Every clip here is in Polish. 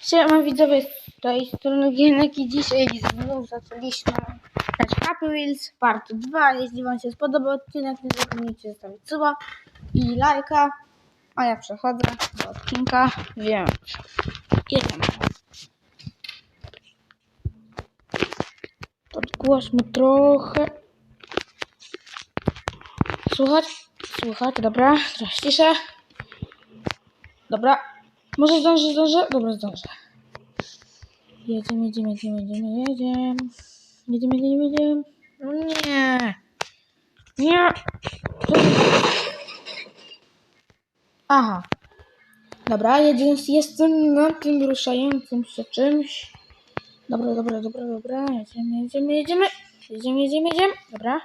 Siema widzowie, z tej strony Gienek i dzisiaj znów zaczęliśmy grać Happy Wheels Part 2. Jeśli wam się spodobał odcinek, nie zapomnijcie zostawić suba i lajka. A ja przechodzę do odcinka, więc jedziemy. Podgłośmy trochę. Słuchać? Słuchać, dobra, teraz ciszę. Dobra, może zdążę, zdążę? Dobra, zdążę. Jedziemy, jedziemy, jedziemy, jedziemy, jedziemy. Jedziemy, jedziemy, jedziemy. No nie. Nie. Aha. Dobra, jedziemy, jestem na tym ruszającym się czymś. Dobra, dobra, dobra, dobra. Jedziemy, jedziemy, jedziemy. Jedziemy, jedziemy, jedziemy. Dobra.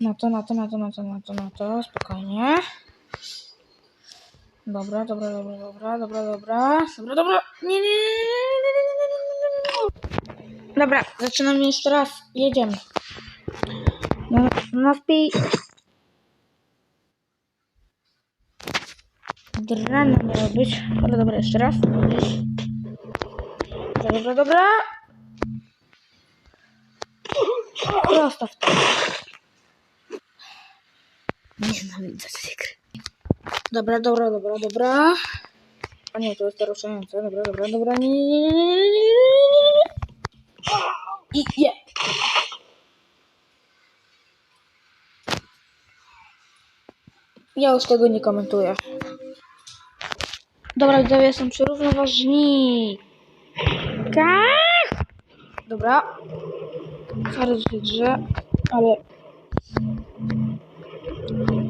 Na to, na to, na to, na to, na to, na to. Spokojnie. Dobra, dobra, dobra, dobra, dobra, dobra, dobra, dobra. Nie, nie, nie, nie, nie, nie, nie. Dobra, zaczynamy jeszcze raz. Jedziemy. No, no wpij. Drana miała być. Ale dobra, jeszcze raz. Dobra, dobra, dobra. Prosto w to. Nienawidzę tej gry. Dobra, dobra, dobra, dobra. A nie, to jest ruszające. Dobra, dobra, dobra. I je. Ja już tego nie komentuję. Dobra, widzowie, jestem przy równoważni. Tak? Dobra. Zaraz wydrze, ale...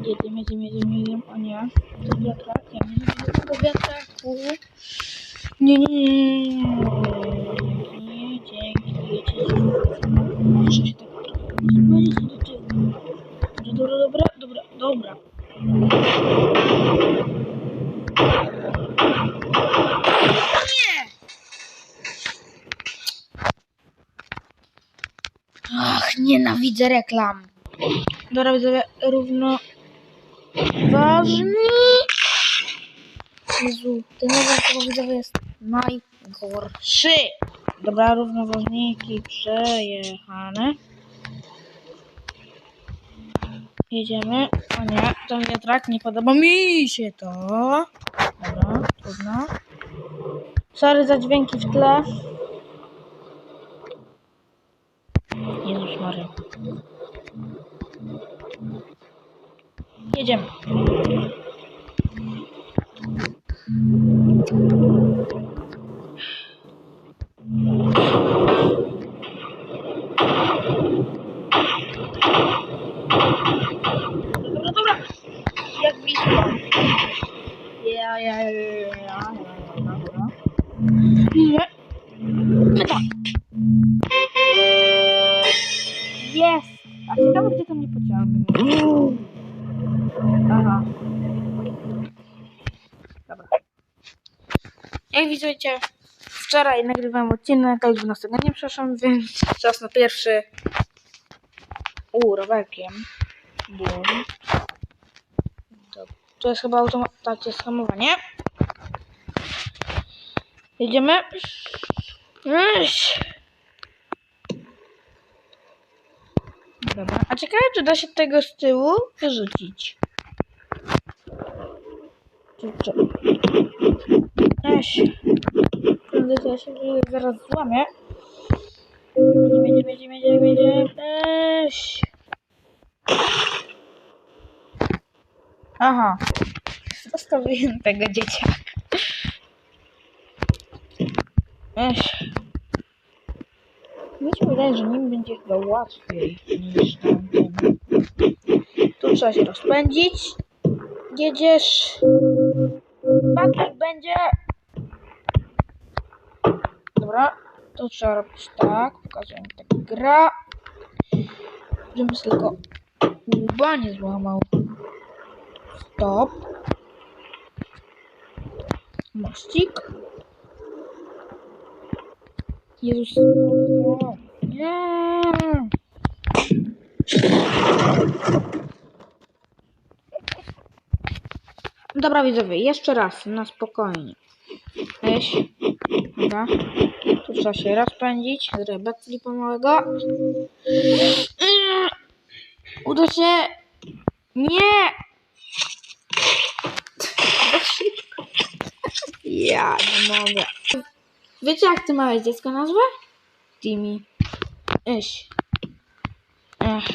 Jedziemy, jedziemy, jedziemy, jedziemy. O nie. To wiatrak. Ja nie lubię tego wiatraku. Nie, nie, nie, nie. Dzięki, wiecie. Muszę się tak zbliżyć do tyłu. Dobra, dobra, dobra, dobra. Nie! Ach, nienawidzę reklam. Dobra, równo ważni. Jezu, ten level tego widzowie jest najgorszy. Dobra, równoważniki przejechane. Jedziemy. O nie, ten wiatrak nie podoba mi się to. Dobra, trudno. Sorry za dźwięki w tle. Jezus Maria. Jedziemy. Dobra, dobra. Jak blisko. Ja, ja, ja, ja, ja, dobra. Nie. Tak. Jest. A ciekawe, gdzie to mnie pociągnie. Aha. Dobra. Jak widzicie, wczoraj nagrywałem odcinek, ale 12 nie przeszłam, więc czas na pierwszy. U, rowerkiem. Bum. To, jest chyba automat, jest hamowanie. Jedziemy. Iś. Dobra. A ciekawe, czy da się tego z tyłu wyrzucić. Czy... Eś. Prędzej to się zaraz złamię. Jedziemy, jedziemy, jedziemy, jedziemy. Eś. Aha. Zostawiłem tego dzieciaka. Eś. Mi się wydaje, że nim będzie chyba łatwiej niż tamtym. Tu trzeba się rozpędzić. Jedziesz. Patrick będzie. Dobra. To trzeba robić tak. Pokazuję mi tak gra. Żebym tylko łba nie złamał. Stop. Mościk. Jezus. no, Nie. Dobra widzowie, jeszcze raz, na spokojnie. Weź. Dobra. Tu trzeba się rozpędzić. Zrobię backflipa małego. Mm. Uda się! Nie! Ja nie mogę. Wiecie jak ty małe dziecko nazwę? Timmy. Iś. Ech.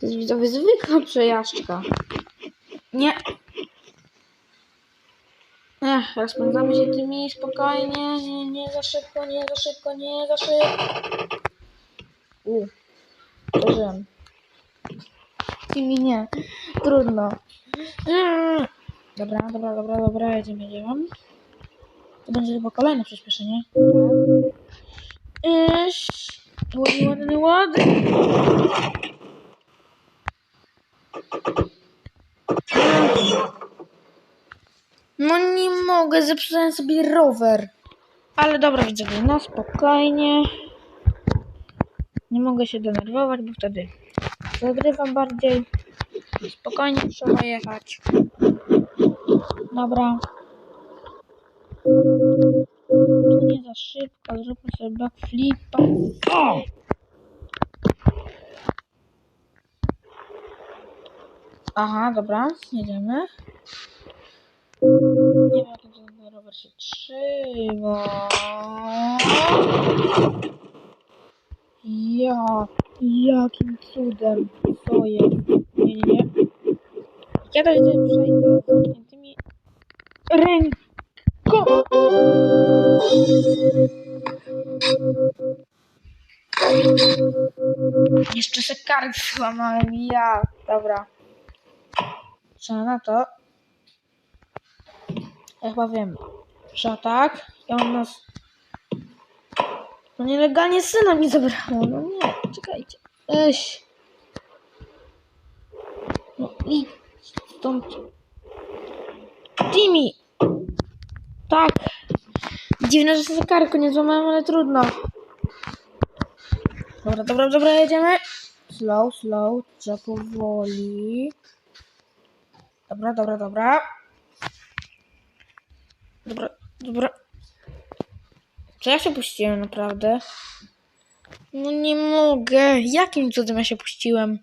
To jest widzowie zwykła przejażdżka. Nie. Ech, rozpędzamy się tymi spokojnie. Nie, nie za szybko, nie za szybko, nie za szybko. U. Przeżyłem. Tymi nie. Trudno. Dobra, dobra, dobra, dobra, jedziemy, jedziemy. To będzie chyba kolejne przyspieszenie. Iś. Ładny, ładny, ładny. No nie mogę, zepsułem sobie rower. Ale dobra, widzowie, na spokojnie. Nie mogę się denerwować, bo wtedy zagrywam bardziej. Spokojnie trzeba jechać. Dobra. Tu nie za szybko, zróbmy sobie backflipa. O! Aha, dobra, jedziemy. Nie wiem, jak ten rower się trzyma. Ja, jakim cudem, co jest? Nie, nie, nie. Ja to tutaj przejdę z zamkniętymi rękoma. Jeszcze se kark złamałem, ja. Dobra. Co na to? Ja chyba wiem. Że tak? Ja mam nas... No nielegalnie syna mi zabrało. No nie, czekajcie. Eś. No i stąd. Timmy! Tak. Dziwne, że sobie karku nie złamałem, ale trudno. Dobra, dobra, dobra, jedziemy. Slow, slow, trzeba powoli. Dobra, dobra, dobra. Dobra, dobra. Czy ja się puściłem naprawdę? No nie mogę. Jakim cudem ja się puściłem?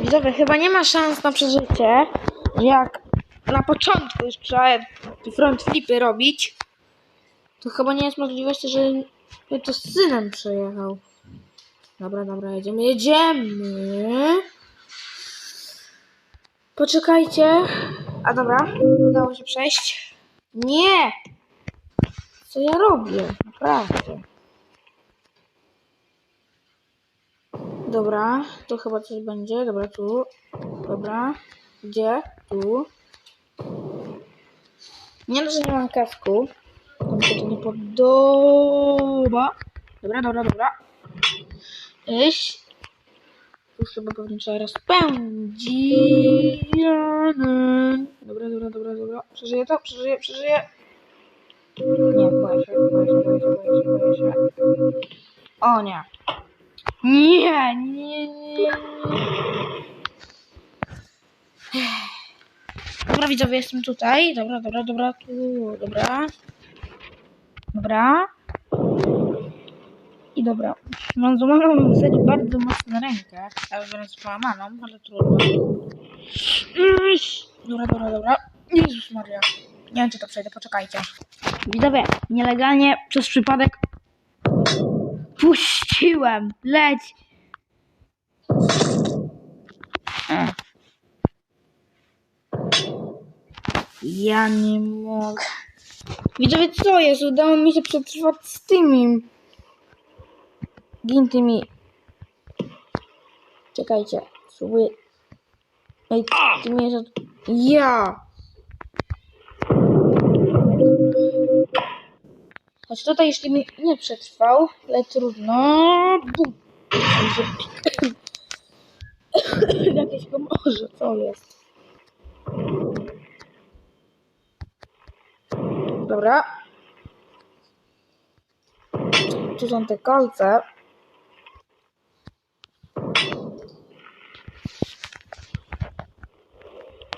Widzowie, chyba nie ma szans na przeżycie. Jak na początku już trzeba front flipy robić, to chyba nie jest możliwości, że to z synem przejechał. Dobra, dobra, jedziemy, jedziemy. Poczekajcie. A dobra, udało się przejść. Nie! Co ja robię? Naprawdę. Dobra, to chyba coś będzie. Dobra, tu. Dobra. Gdzie? Tu. Nie no, że nie mam kasku. To mi się to nie podoba. Dobra, dobra, dobra. Iść. Tu chyba pewnie trzeba rozpędzić. Dobra, dobra, dobra, dobra. Przeżyję to, przeżyję, przeżyję. Nie, boję się, boję się, boję się, boję się. O nie. Nie, nie, nie. Dobra, widzowie, jestem tutaj. Dobra, dobra, dobra, tu, dobra. Dobra. I dobra. Mam złamaną w zasadzie bardzo mocno rękę. Ja wręcz połamaną, ale trudno. Iś. Dobra, dobra, dobra. Jezus Maria. Nie wiem, czy to przejdę, poczekajcie. Widzowie, nielegalnie przez przypadek puściłem. Leć. Ech. Ja nie mogę. Widzowie, co jest? Udało mi się przetrwać z tymi. Gin tymi. Czekajcie. Spróbuję. Ej, ty mnie za... Ja! Choć tutaj jeśli mi nie przetrwał, ale trudno. Bum. Jakieś pomorze, co jest? Dobra. Tu są te kolce.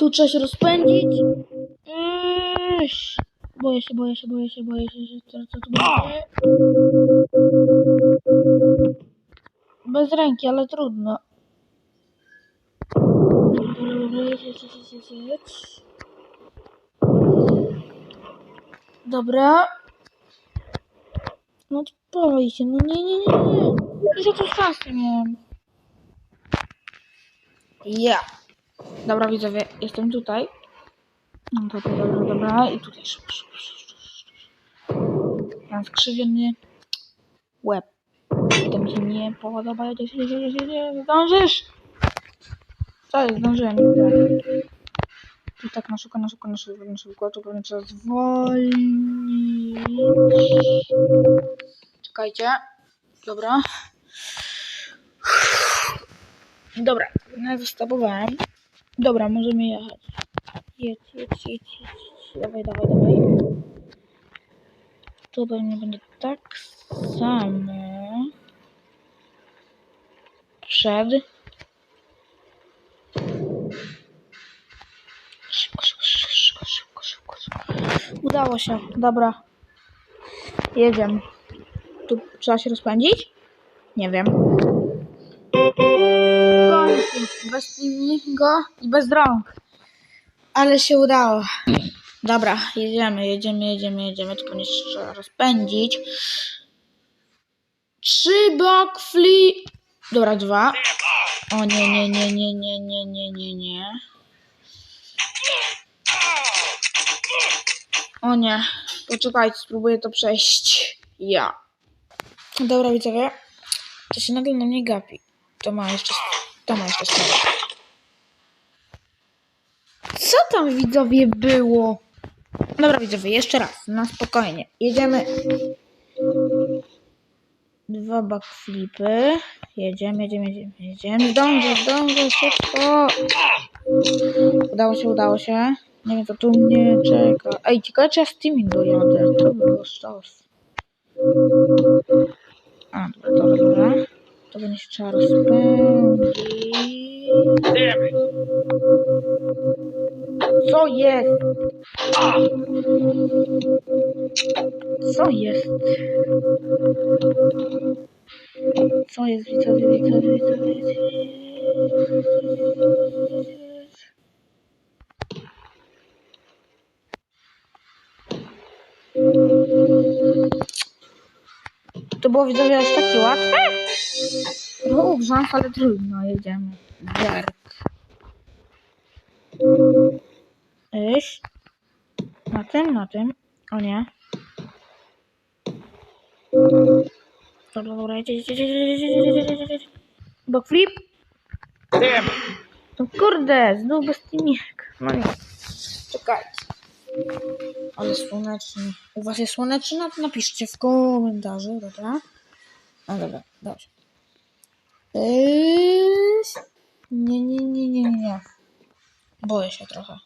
Tu trzeba się rozpędzić. Iś. Boję się, boję się, boję się, boję się, że co, co tu będzie. Bez ręki, ale trudno. Dobra. No to boi się, no nie, nie, nie, nie. Już ja tu szansę miałem. Ja. Dobra widzowie, jestem tutaj. No dobra, dobra, dobra. I tutaj. Mam skrzywiony łeb. To mi się nie podoba. Jedziesz, jedziesz, jedziesz, jedziesz. Zdążysz! Co jest? Zdążyłem. I tak na szybko, na szybko, na szybko, na szybko. To pewnie trzeba zwolnić. Czekajcie. Dobra. Dobra, no zastopowałem. Dobra, możemy jechać. Jedź, jedź, jedź, jedź. Dawaj, dawaj, dawaj. Tu pewnie będzie tak samo. Przed. Szybko, szybko, szybko, szybko, szybko. Udało się, dobra. Jedziemy. Tu trzeba się rozpędzić? Nie wiem. Bez go i bez rąk. Ale się udało. Dobra, jedziemy, jedziemy, jedziemy, jedziemy. Tylko nie trzeba rozpędzić. Trzy backflip. Dobra, dwa. O nie, nie, nie, nie, nie, nie, nie, nie, nie. O nie. Poczekajcie, spróbuję to przejść. Ja. Dobra, widzowie. To się nagle na mnie gapi. To ma jeszcze... To ma jeszcze stronę. Co tam widzowie było? Dobra widzowie, jeszcze raz, na spokojnie. Jedziemy. Dwa backflipy. Jedziemy, jedziemy, jedziemy, jedziemy. Zdążę, zdążę, szybko. Udało się, udało się. Nie wiem, co tu mnie czeka. Ej, ciekawe, czy ja z tymi dojadę. To by było sztos. A, dobra, dobra, dobra. To będzie się trzeba rozpędzić. Co jest? Co jest? Co jest, widzowie? To było, widzowie, aż takie łatwe? No, Dwóch grząs, ale trudno, jedziemy. Wert. Iść. Na tym, na tym. O nie. Dobra, dobra, jedź, jedź, jedź, jedź, jedź, jedź, jedź. Backflip. Wiem. No kurde, znów bez timiek. No nie. Czekajcie. Ale słoneczny. U was jest słoneczny? Napiszcie w komentarzu, dobra? No dobra, dobrze. Nie, nie, nie, nie, nie. Boję się trochę.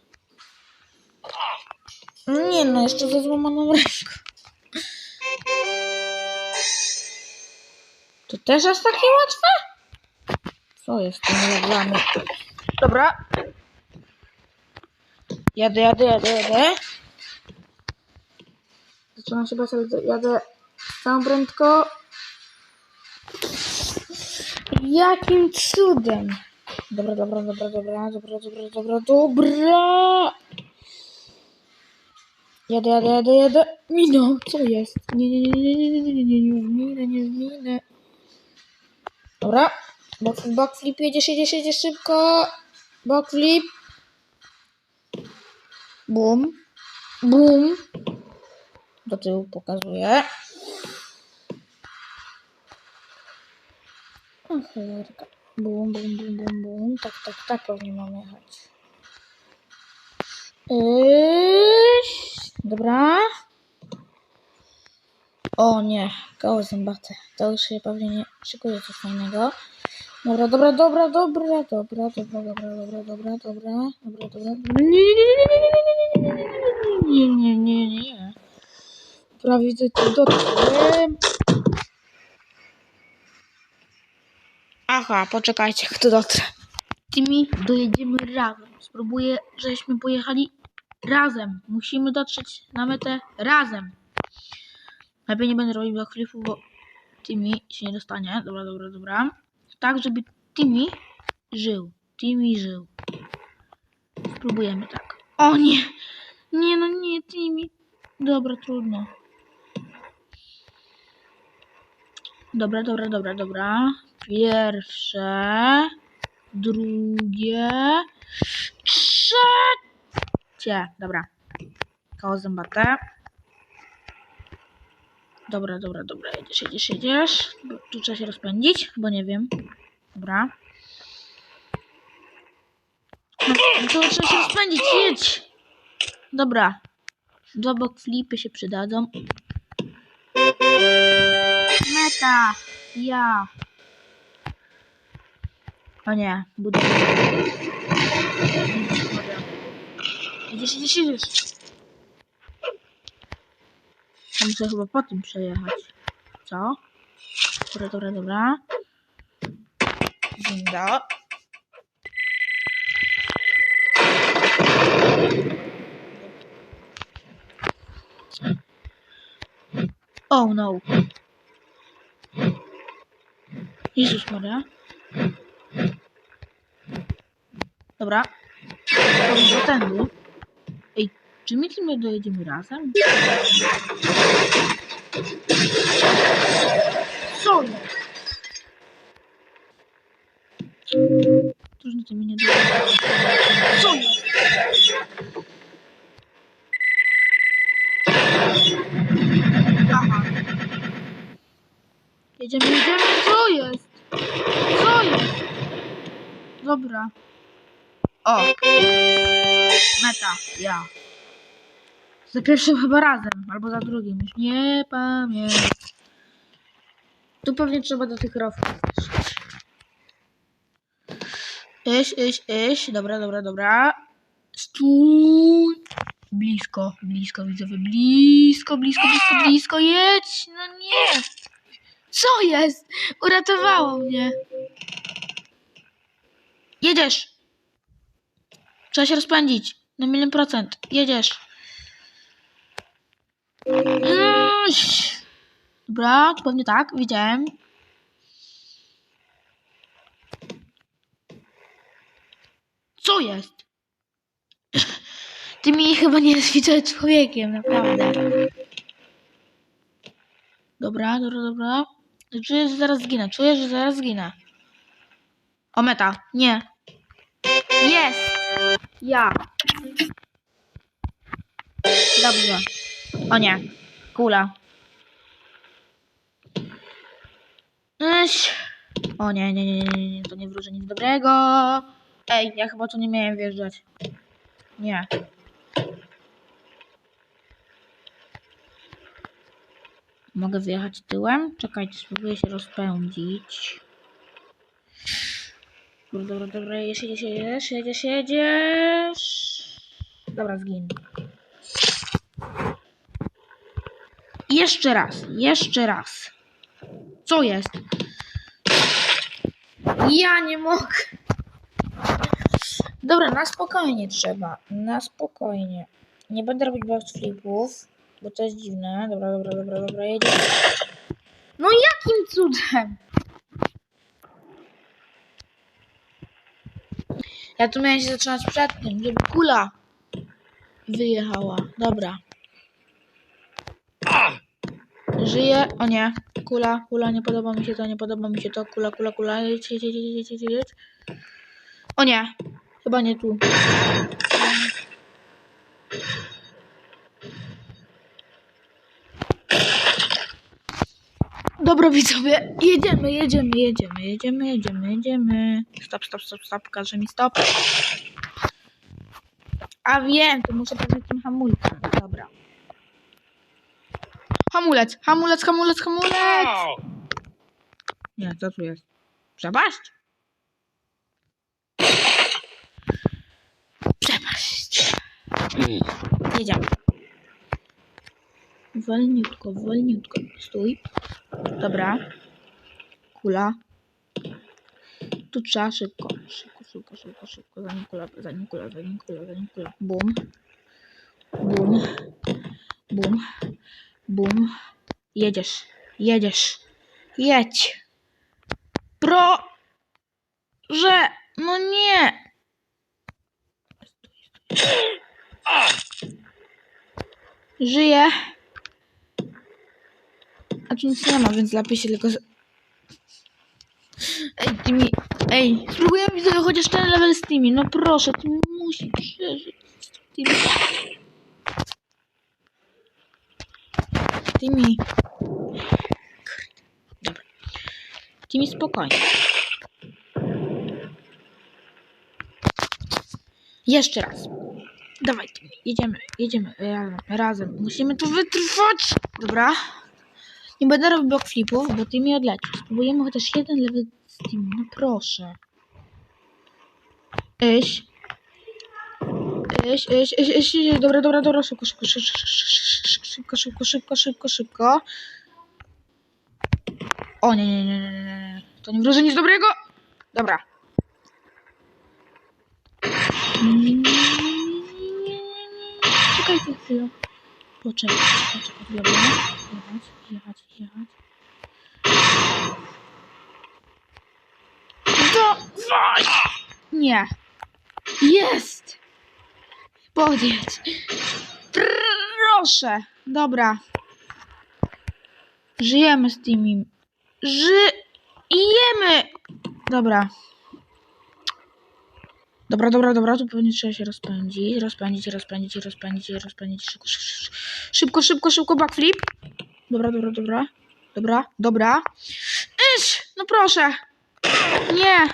Nie no, jeszcze ze złamaną ręką. To też jest takie łatwe? Co jest z tymi leglami? Dobra. Jadę, jadę, jadę, jadę. Zaczynam się ale jadę całą prędką. Jakim cudem? Dobra, dobra, dobra, dobra, dobra, dobra, dobra, dobra. Jadę, jadę, jadę, jadę. Mino, co jest? Nie, nie, nie, nie, nie, nie, nie, nie, nie, minę, nie minę. Dobra. Backflip, backflip, jedziesz, jedziesz, jedziesz szybko. Backflip. Bum. Bum. Do tyłu pokazuję. Cholerka. Bum, bum, bum, bum, bum. Tak, tak, tak pewnie mam jechać. Iść. Dobra. O nie, koło zębate. To już się pewnie nie szykuje coś fajnego. Dobra, dobra, dobra, dobra, dobra, dobra, dobra, dobra, dobra, dobra, dobra, dobra. Nie, nie, nie, nie, nie, nie, nie, nie, nie, nie, nie, nie. Prawie tu dotknąłem. Aha, poczekajcie, kto dotrze. Tymi dojedziemy razem. Spróbuję, żeśmy pojechali razem. Musimy dotrzeć na metę razem. Lepiej nie będę robił backflipu, bo Timmy się nie dostanie. Dobra, dobra, dobra. Tak, żeby Timmy żył. Timmy żył. Spróbujemy tak. O nie! Nie, no nie, Timmy. Dobra, trudno. Dobra, dobra, dobra, dobra. Pierwsze. Drugie. Trzecie. Dobra. Koło zębate. Dobra, dobra, dobra. Jedziesz, jedziesz, jedziesz. Tu trzeba się rozpędzić, bo nie wiem. Dobra. No, to trzeba się rozpędzić, jedź! Dobra. Dwa backflipy się przydadzą. Meta! Ja! O nie, budowa. Jedziesz, jedziesz, jedziesz. Ja muszę chyba po tym przejechać. Co? Dobra, dobra, dobra. Zinda. Oh no. Jezus Maria. Dobra. Może tędy. Ej, czy my tym dojedziemy razem? Co? Cóż, no to mi nie dojedziemy. Za pierwszym chyba razem, albo za drugim, już nie pamiętam. Tu pewnie trzeba do tych rowków. Iść, iść, iść. Dobra, dobra, dobra. Stój. Blisko, blisko, widzowie. Blisko, blisko, blisko, blisko. Jedź. No nie. Co jest? Uratowało mnie. Jedziesz. Trzeba się rozpędzić. Na milion procent. Jedziesz. Dobra, pewnie tak. Widziałem. Co jest? Ty mi chyba nie jest człowiekiem, naprawdę. Dobra, dobra, dobra. Czuję, że zaraz zginę. Czuję, że zaraz zginę. O, meta. Nie. Jest! Ja. Dobrze. O nie. Kula. Eś. O nie, nie, nie, nie, nie, to nie wróży nic dobrego. Ej, ja chyba tu nie miałem wjeżdżać. Nie. Mogę wyjechać tyłem? Czekajcie, spróbuję się rozpędzić. Dobra, dobra, dobra, jedziesz, jedziesz, jedziesz, jedziesz. Dobra, zgin. Jeszcze raz, jeszcze raz. Co jest? Ja nie mogę. Dobra, na spokojnie trzeba. Na spokojnie. Nie będę robić backflipów, bo to jest dziwne. Dobra, dobra, dobra, dobra, jedziemy. No jakim cudem? Ja tu miałem się zaczynać przed tym, żeby kula wyjechała. Dobra. Żyje. O nie. Kula, kula, nie podoba mi się to, nie podoba mi się to. Kula, kula, kula. Jedź, jedź, jedź, jedź, jedź, jedź. O nie. Chyba nie tu. Dobra widzowie, jedziemy, jedziemy, jedziemy, jedziemy, jedziemy, jedziemy. Stop, stop, stop, stop, każe mi stop. A wiem, to muszę pewnie tym hamulcem. Dobra. Hamulec, hamulec, hamulec, hamulec! Nie, co tu jest? Przepaść? Przepaść. Jedziemy. Wolniutko, wolniutko. Stój. Dobra. Kula. Tu trzeba szybko. Szybko, szybko, szybko, szybko. Zanim kula, zanim kula, zanim kula, zanim kula. Bum. Bum. Bum. Bum. Jedziesz. Jedziesz. Jedź. Pro. Że. No nie. Żyje. A tu nic nie ma, więc lepiej się tylko... Ej, Timmy, ej, spróbujemy sobie chociaż ten level z Timmy. No proszę, ty musisz przeżyć. Timmy. Dobra. Timmy, spokojnie. Jeszcze raz. Dawaj, Timmy, jedziemy, jedziemy razem. Musimy tu wytrwać. Dobra. Nie będę robił backflipów, bo ty mi. Spróbujemy chociaż jeden level z tym. No proszę. Iść. Iść, iść, iść, iść, iść. Dobra, dobra, dobra. Szybko, szybko, szybko, szybko, szybko, szybko, szybko, szybko. O nie, nie, nie, nie, nie. To nie wróży nic dobrego. Dobra. Czekajcie chwilę. Poczekaj, poczekaj, dobra. Jechać, jechać, jechać. Dawaj! Nie. Jest! Podjedź. Proszę. Dobra. Żyjemy z tymi. Żyjemy! Dobra. Dobra, dobra, dobra, tu pewnie trzeba się rozpędzić, rozpędzić, rozpędzić, rozpędzić, rozpędzić, szybko, szybko, szybko, szybko, backflip. Dobra, dobra, dobra, dobra, dobra. Iść, no proszę. Nie.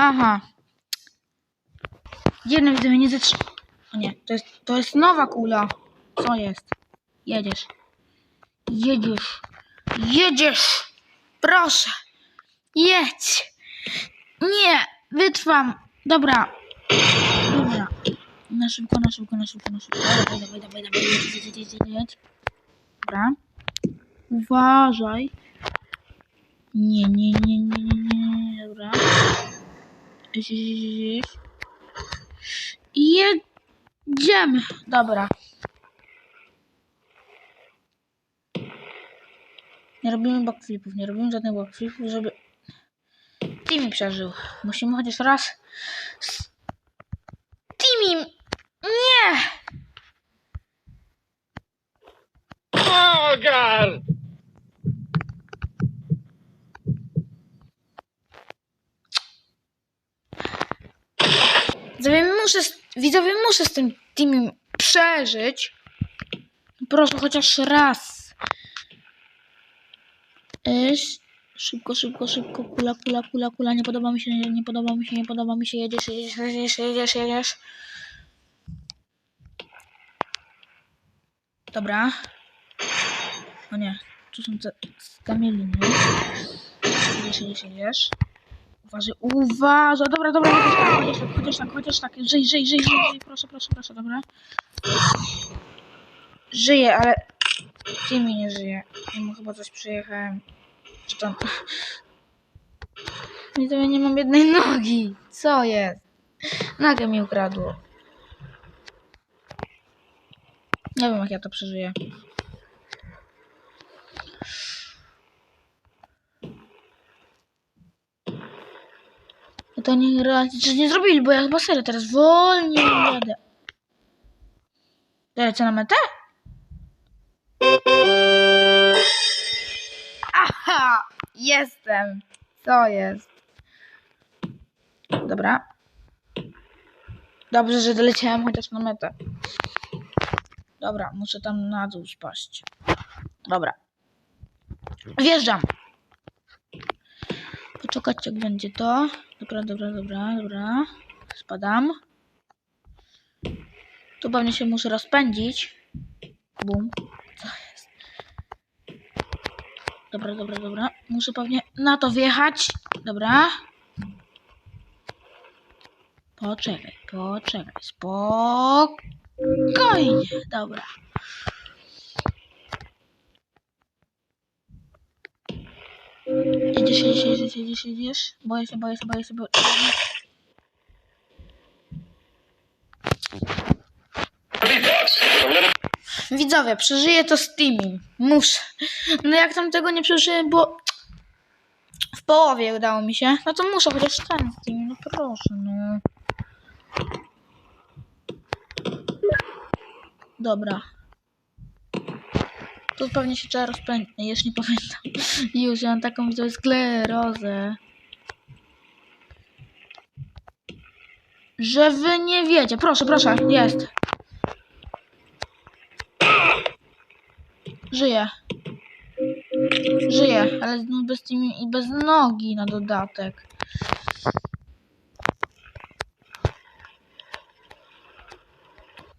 Aha. Jednym widzę nie zatrzyma. O nie, to jest, to jest nowa kula. Co jest? Jedziesz. Jedziesz. Jedziesz. Proszę. Jedź. Nie. Wytrwam. Dobra. Dobra. Na szybko, na szybko, na szybko, na szybko. Dawaj, dawaj, dawaj, dawaj. Jedź, jedź, jedź, jedź. Dobra. Uważaj. Nie, nie, nie, nie, nie, nie. Dobra. Jedź. Jedziemy. Dobra. Nie robimy backflipów, nie robimy żadnych backflipów, żeby Timmy przeżył. Musimy chociaż raz z Timmy! Nie! Oh God! Widzowie, muszę, widzowie, muszę z tym Timmy przeżyć. Proszę, chociaż raz. Iść. Szybko, szybko, szybko. Kula, kula, kula, kula. Nie podoba mi się, nie, nie podoba mi się, nie podoba mi się. Jedziesz, jedziesz, jedziesz, jedziesz, jedziesz. Dobra. O nie, tu są te skamieliny. Jedziesz, jedziesz, jedziesz. Uważaj, uważaj. Dobra, dobra, chociaż tak, chociaż tak, chociaż tak. Żyj, żyj, żyj, żyj, żyj. Proszę, proszę, proszę, dobra. Żyje, ale ty mi nie żyje. Ja mu chyba coś przyjechałem. Czy tam... I to ja nie mam jednej nogi. Co jest? Nogę mi ukradło. Nie wiem, jak ja to przeżyję. No to nie raczej nie zrobili, bo ja chyba serio teraz wolniej jadę. Lecę na metę? Aha! Jestem! Co jest? Dobra. Dobrze, że doleciałem chociaż na metę. Dobra, muszę tam na dół spaść. Dobra. Wjeżdżam. Poczekać jak będzie to. Dobra, dobra, dobra, dobra. Spadam. Tu pewnie się muszę rozpędzić. Bum. Co jest? Dobra, dobra, dobra. Muszę pewnie na to wjechać. Dobra. Poczekaj, poczekaj. Spokojnie. Dobra. Jedziesz, jedziesz, jedziesz, jedziesz, jedziesz. Boję się, boję się, boję się, boję się. Widzowie, przeżyję to z Teamim. Muszę. No jak tam tego nie przeżyłem, bo w połowie udało mi się, no to muszę chociaż ten z Teamim, no proszę, no. Dobra. Tu pewnie się trzeba rozpędzić, jeśli nie pamiętam. Już, ja mam taką widzowie sklerozę. Że wy nie wiecie. Proszę, proszę, jest. Żyje. Żyje, ale bez tym i bez nogi na dodatek.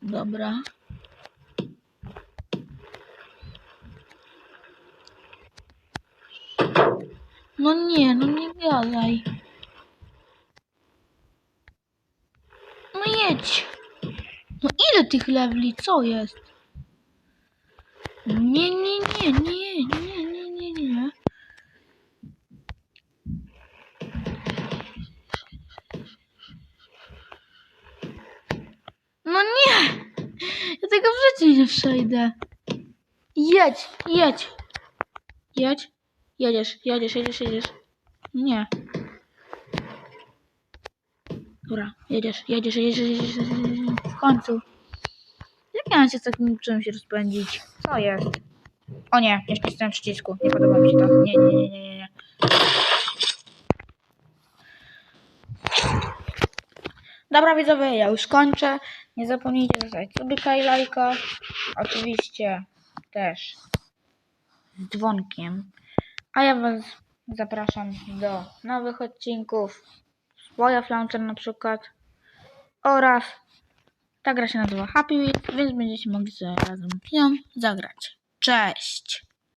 Dobra. No nie, no nie gadaj. No jedź. No ile tych leveli, co jest? Nie, nie, nie, nie, nie, nie, nie, nie. No nie! Ja tego w życiu nie przejdę. Jedź, jedź. Jedź. Jedziesz, jedziesz, jedziesz, jedziesz. Nie. Dobra, jedziesz, jedziesz, jedziesz, jedziesz, jedziesz. W końcu. Jak ja mam się z takim czymś rozpędzić? Co jest? O nie, nie wcisnąłem przycisku. Nie podoba mi się to. Nie, nie, nie, nie, nie, nie. Dobra widzowie, ja już kończę. Nie zapomnijcie zostawić subika i lajka. Oczywiście też z dzwonkiem. A ja was zapraszam do nowych odcinków. Swoja Flauncher na przykład. Oraz ta gra się nazywa Happy Wheel, więc będziecie mogli sobie razem ją zagrać. Cześć!